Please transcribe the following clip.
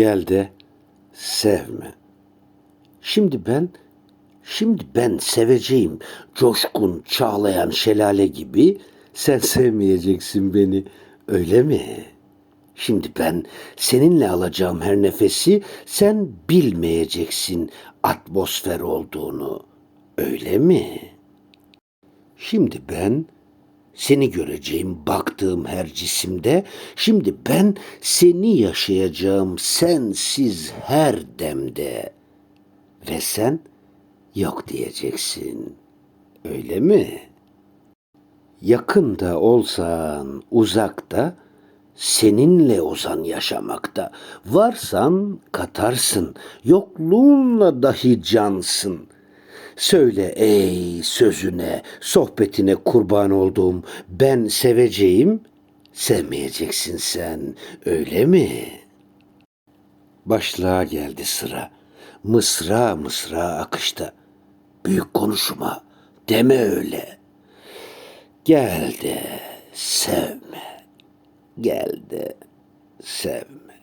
Gel de sevme. Şimdi ben, şimdi ben seveceğim coşkun, çağlayan şelale gibi sen sevmeyeceksin beni, öyle mi? Şimdi ben seninle alacağım her nefesi sen bilmeyeceksin atmosfer olduğunu, öyle mi? Şimdi ben seni göreceğim baktığım her cisimde. Şimdi ben seni yaşayacağım sensiz her demde. Ve sen yok diyeceksin. Öyle mi? Yakında olsan, uzakta, seninle ozan yaşamakta. Varsan katarsın, yokluğunla dahi cansın. Söyle ey sözüne, sohbetine kurban olduğum ben seveceğim, sevmeyeceksin sen, öyle mi? Başlığa geldi sıra. Mısra mısra akışta. Büyük konuşma, deme öyle. Gel de sevme, gel de sevme.